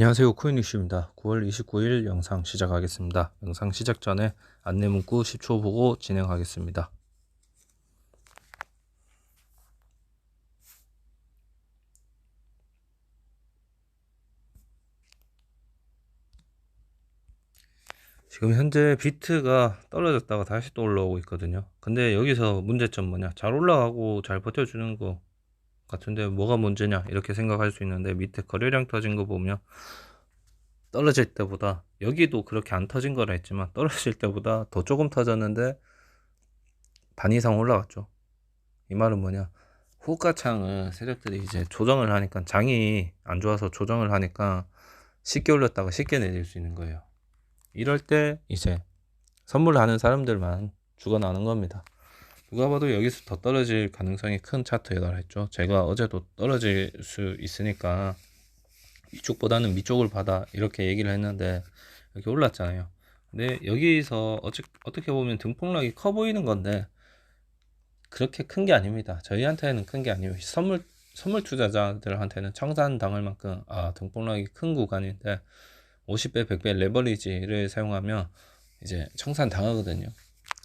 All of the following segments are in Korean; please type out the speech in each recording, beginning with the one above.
안녕하세요. 코인이슈입니다. 9월 29일 영상 시작하겠습니다. 영상 시작 전에 안내 문구 10초 보고 진행하겠습니다. 지금 현재 비트가 떨어졌다가 다시 또 올라오고 있거든요. 근데 여기서 문제점 뭐냐? 잘 올라가고 잘 버텨주는 거 같은데 뭐가 문제냐 이렇게 생각할 수 있는데 밑에 거래량 터진 거 보면 떨어질 때보다 여기도 그렇게 안 터진 거라 했지만 떨어질 때보다 더 조금 터졌는데 반 이상 올라갔죠. 이 말은 뭐냐? 호가창을 세력들이 이제 조정을 하니까 장이 안 좋아서 조정을 하니까 쉽게 올렸다가 쉽게 내릴 수 있는 거예요. 이럴 때 이제 선물하는 사람들만 죽어나는 겁니다 누가 봐도 여기서 더 떨어질 가능성이 큰 차트에 달했죠. 제가 어제도 떨어질 수 있으니까 이쪽보다는 위쪽을 받아 이렇게 얘기를 했는데 이렇게 올랐잖아요. 근데 여기서 어찌, 어떻게 보면 등폭락이 커 보이는 건데 그렇게 큰 게 아닙니다. 저희한테는 큰 게 아니에요. 선물 선물 투자자들한테는 청산 당할 만큼 아 등폭락이 큰 구간인데 50배, 100배 레버리지를 사용하면 이제 청산 당하거든요.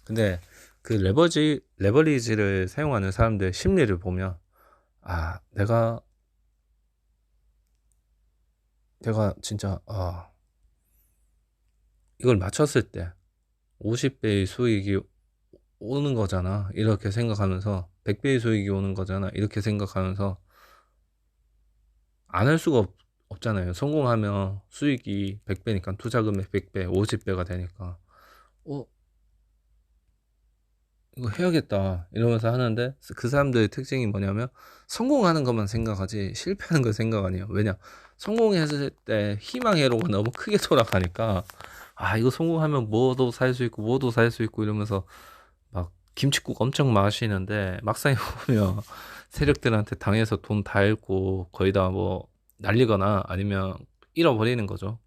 근데 그 레버지 레버리지를 사용하는 사람들 심리를 보면 아 내가 내가 진짜 아 이걸 맞췄을 때 50배의 수익이 오는 거잖아. 이렇게 생각하면서 100배의 수익이 오는 거잖아. 이렇게 생각하면서 안 할 수가 없, 없잖아요. 성공하면 수익이 100배니까 투자금액 100배 50배가 되니까. 어 이거 해야겠다 이러면서 하는데 그 사람들의 특징이 뭐냐면 성공하는 것만 생각하지 실패하는 걸 생각 아니에요. 왜냐? 성공했을 때 희망 회로가 너무 크게 돌아가니까 아 이거 성공하면 뭐도 살 수 있고 뭐도 살 수 있고 이러면서 막 김치국 엄청 마시는데 막상 보면 세력들한테 당해서 돈 다 잃고 거의 다 뭐 날리거나 아니면 잃어버리는 거죠.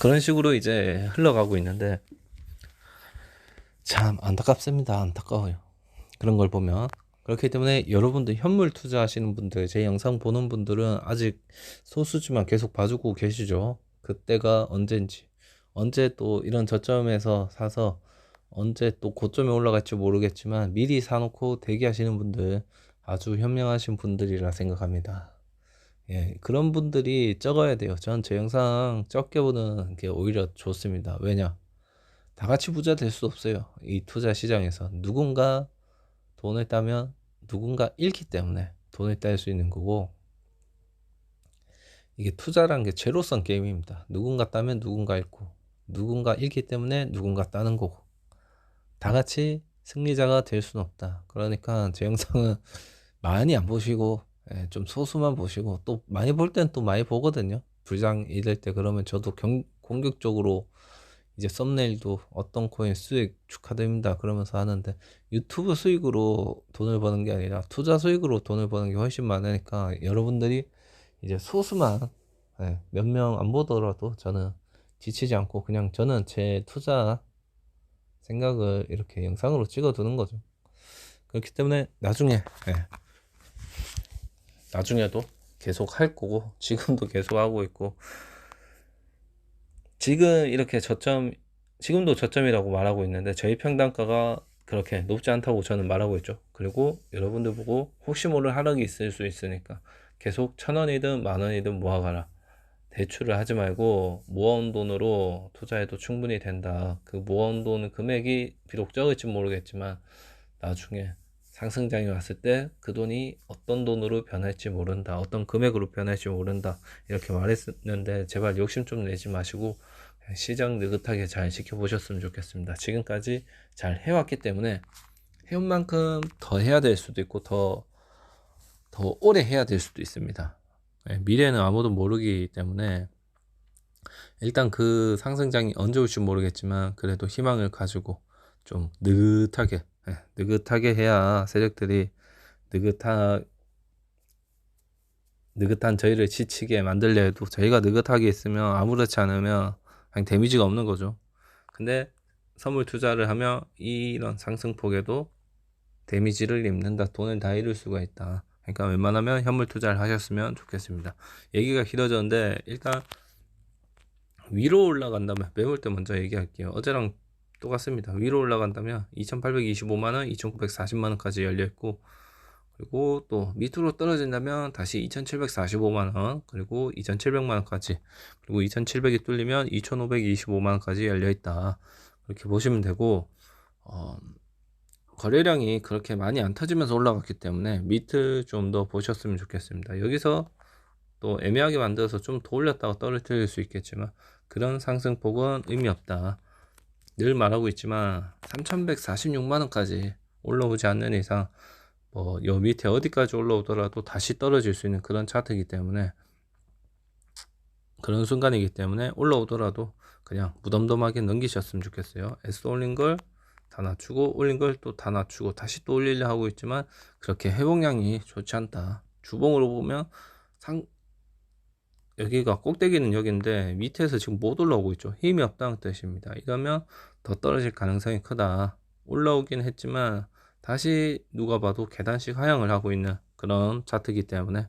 그런 식으로 이제 흘러가고 있는데 참 안타깝습니다. 안타까워요. 그런 걸 보면. 그렇기 때문에 여러분들 현물 투자하시는 분들, 제 영상 보는 분들은 아직 소수지만 계속 봐주고 계시죠. 그때가 언젠지. 언제 또 이런 저점에서 사서 언제 또 고점에 올라갈지 모르겠지만 미리 사놓고 대기하시는 분들 아주 현명하신 분들이라 생각합니다. 예, 그런 분들이 적어야 돼요. 전 제 영상 적게 보는 게 오히려 좋습니다. 왜냐? 다 같이 부자 될 수 없어요. 이 투자 시장에서 누군가 돈을 따면 누군가 잃기 때문에 돈을 딸 수 있는 거고 이게 투자라는 게 제로성 게임입니다. 누군가 따면 누군가 잃고 누군가 잃기 때문에 누군가 따는 거고 다 같이 승리자가 될 수는 없다. 그러니까 제 영상은 많이 안 보시고 예, 좀 소수만 보시고 또 많이 볼 땐 또 많이 보거든요. 불장 이럴 때 그러면 저도 경, 공격적으로 이제 썸네일도 어떤 코인 수익 축하드립니다 그러면서 하는데 유튜브 수익으로 돈을 버는 게 아니라 투자 수익으로 돈을 버는 게 훨씬 많으니까 여러분들이 이제 소수만 네, 몇명 안 보더라도 저는 지치지 않고 그냥 저는 제 투자 생각을 이렇게 영상으로 찍어 두는 거죠. 그렇기 때문에 나중에 네, 나중에도 계속 할 거고 지금도 계속 하고 있고 지금 이렇게 저점 지금도 저점이라고 말하고 있는데 저희 평단가가 그렇게 높지 않다고 저는 말하고 있죠. 그리고 여러분들 보고 혹시 모를 하락이 있을 수 있으니까 계속 천 원이든 만 원이든 모아가라. 대출을 하지 말고 모아온 돈으로 투자해도 충분히 된다. 그 모아온 돈 금액이 비록 적을지 모르겠지만 나중에 상승장이 왔을 때 그 돈이 어떤 돈으로 변할지 모른다. 어떤 금액으로 변할지 모른다. 이렇게 말했는데 제발 욕심 좀 내지 마시고 시장 느긋하게 잘 지켜보셨으면 좋겠습니다. 지금까지 잘 해왔기 때문에 해온 만큼 더 해야 될 수도 있고 더, 더 오래 해야 될 수도 있습니다. 예, 미래는 아무도 모르기 때문에 일단 그 상승장이 언제 올지 모르겠지만 그래도 희망을 가지고 좀 느긋하게 예, 느긋하게 해야 세력들이 느긋하 느긋한 저희를 지치게 만들려 해도 저희가 느긋하게 있으면 아무렇지 않으면 그냥 데미지가 없는 거죠. 근데 선물 투자를 하면 이런 상승폭에도 데미지를 입는다. 돈을 다 잃을 수가 있다. 그러니까 웬만하면 현물 투자를 하셨으면 좋겠습니다. 얘기가 길어졌는데 일단 위로 올라간다면 매물대 먼저 얘기할게요. 어제랑 똑같습니다. 위로 올라간다면 2,825만 원, 2,940만 원까지 열려 있고 그리고 또 밑으로 떨어진다면 다시 2,745만원 그리고 2,700만원까지 그리고 2,700이 뚫리면 2,525만원까지 열려있다. 그렇게 보시면 되고 어, 거래량이 그렇게 많이 안 터지면서 올라갔기 때문에 밑을 좀 더 보셨으면 좋겠습니다. 여기서 또 애매하게 만들어서 좀 더 올렸다가 떨어뜨릴 수 있겠지만 그런 상승폭은 의미 없다. 늘 말하고 있지만 3,146만원까지 올라오지 않는 이상 뭐 요 밑에 어디까지 올라오더라도 다시 떨어질 수 있는 그런 차트이기 때문에 그런 순간이기 때문에 올라오더라도 그냥 무덤덤하게 넘기셨으면 좋겠어요. S 올린 걸 다 낮추고 올린 걸 또 다 낮추고 다시 또 올리려 하고 있지만 그렇게 회복량이 좋지 않다. 주봉으로 보면 상 여기가 꼭대기는 여기인데 밑에서 지금 못 올라오고 있죠. 힘이 없다는 뜻입니다. 이러면 더 떨어질 가능성이 크다. 올라오긴 했지만 다시 누가 봐도 계단식 하향을 하고 있는 그런 차트이기 때문에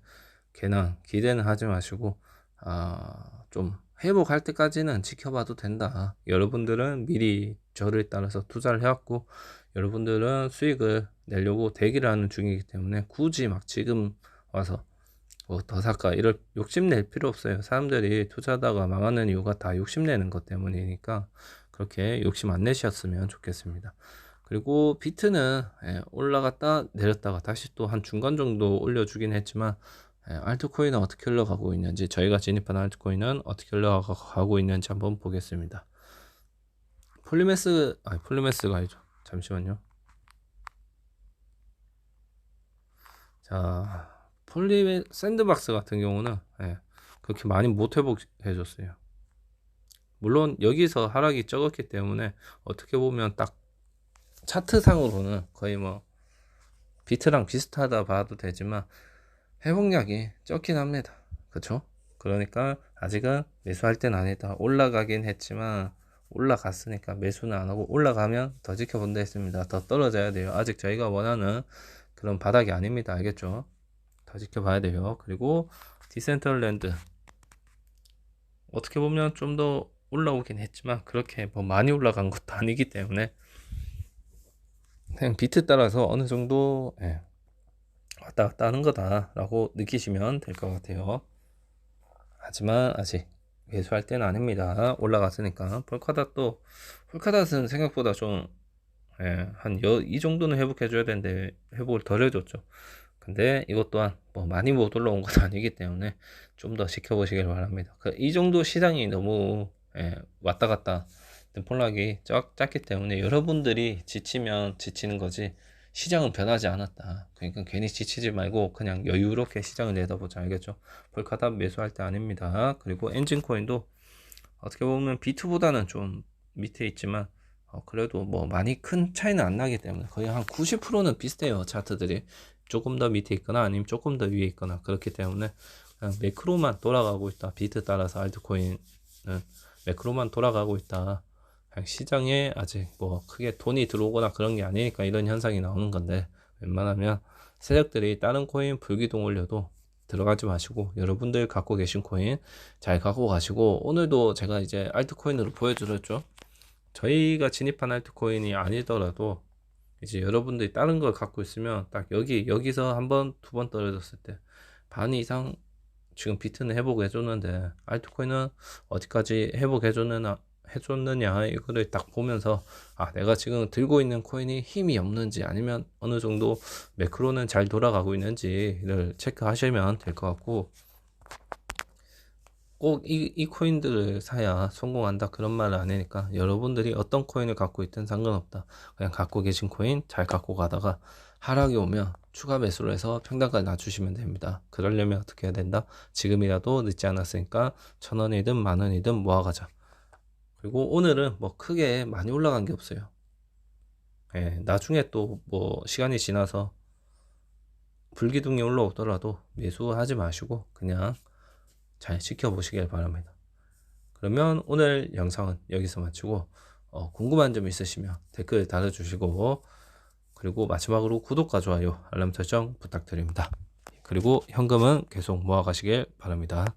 괜한 기대는 하지 마시고 아, 좀 회복할 때까지는 지켜봐도 된다. 여러분들은 미리 저를 따라서 투자를 해왔고 여러분들은 수익을 내려고 대기를 하는 중이기 때문에 굳이 막 지금 와서 뭐 더 살까 이럴 욕심낼 필요 없어요. 사람들이 투자하다가 망하는 이유가 다 욕심내는 것 때문이니까 그렇게 욕심 안 내셨으면 좋겠습니다. 그리고 비트는 예, 올라갔다 내렸다가 다시 또 한 중간 정도 올려주긴 했지만 예, 알트코인은 어떻게 흘러가고 있는지 저희가 진입한 알트코인은 어떻게 흘러가고 있는지 한번 보겠습니다. 폴리메스 아니 폴리메스가 아니죠. 잠시만요. 자 폴리 샌드박스 같은 경우는 예, 그렇게 많이 못 회복해 줬어요. 물론 여기서 하락이 적었기 때문에 어떻게 보면 딱 차트상으로는 거의 뭐 비트랑 비슷하다 봐도 되지만 회복량이 적긴 합니다. 그쵸? 그러니까 아직은 매수할 땐 아니다. 올라가긴 했지만 올라갔으니까 매수는 안 하고 올라가면 더 지켜본다 했습니다. 더 떨어져야 돼요. 아직 저희가 원하는 그런 바닥이 아닙니다. 알겠죠? 더 지켜봐야 돼요. 그리고 디센털랜드 어떻게 보면 좀 더 올라오긴 했지만 그렇게 뭐 많이 올라간 것도 아니기 때문에 그냥 비트 따라서 어느 정도 예, 왔다 갔다 하는 거다라고 느끼시면 될 것 같아요. 하지만 아직 매수할 때는 아닙니다. 올라갔으니까 폴카닷도 폴카닷은 생각보다 좀 예, 한이 정도는 회복해 줘야 되는데 회복을 덜 해줬죠. 근데 이것 또한 뭐 많이 못 올라온 건 아니기 때문에 좀 더 지켜보시길 바랍니다. 그 이 정도 시장이 너무 예, 왔다 갔다 폴락이 작, 작기 때문에 여러분들이 지치면 지치는 거지 시장은 변하지 않았다. 그러니까 괜히 지치지 말고 그냥 여유롭게 시장을 내다보자. 알겠죠? 볼카답 매수할 때 아닙니다. 그리고 엔진코인도 어떻게 보면 비트보다는 좀 밑에 있지만 어, 그래도 뭐 많이 큰 차이는 안 나기 때문에 거의 한 90%는 비슷해요. 차트들이 조금 더 밑에 있거나 아니면 조금 더 위에 있거나 그렇기 때문에 그냥 매크로만 돌아가고 있다. 비트 따라서 알트코인은 매크로만 돌아가고 있다. 시장에 아직 뭐 크게 돈이 들어오거나 그런 게 아니니까 이런 현상이 나오는 건데 웬만하면 세력들이 다른 코인 불기둥 올려도 들어가지 마시고 여러분들 갖고 계신 코인 잘 갖고 가시고 오늘도 제가 이제 알트코인으로 보여드렸죠. 저희가 진입한 알트코인이 아니더라도 이제 여러분들이 다른 걸 갖고 있으면 딱 여기 여기서 한 번 두 번 떨어졌을 때 반 이상 지금 비트는 회복해 줬는데 알트코인은 어디까지 회복해 줬느냐 해줬느냐 이거를 딱 보면서 아 내가 지금 들고 있는 코인이 힘이 없는지 아니면 어느 정도 매크로는 잘 돌아가고 있는지를 체크하시면 될 것 같고 꼭이 이 코인들을 사야 성공한다 그런 말을 아니니까 여러분들이 어떤 코인을 갖고 있든 상관없다 그냥 갖고 계신 코인 잘 갖고 가다가 하락이 오면 추가 매수를 해서 평단가를 낮추시면 됩니다. 그러려면 어떻게 해야 된다? 지금이라도 늦지 않았으니까 천 원이든 만 원이든 모아가자. 그리고 오늘은 뭐 크게 많이 올라간 게 없어요. 예, 나중에 또 뭐 시간이 지나서 불기둥이 올라오더라도 매수하지 마시고 그냥 잘 지켜보시길 바랍니다. 그러면 오늘 영상은 여기서 마치고 어, 궁금한 점 있으시면 댓글 달아주시고 그리고 마지막으로 구독과 좋아요 알람 설정 부탁드립니다. 그리고 현금은 계속 모아가시길 바랍니다.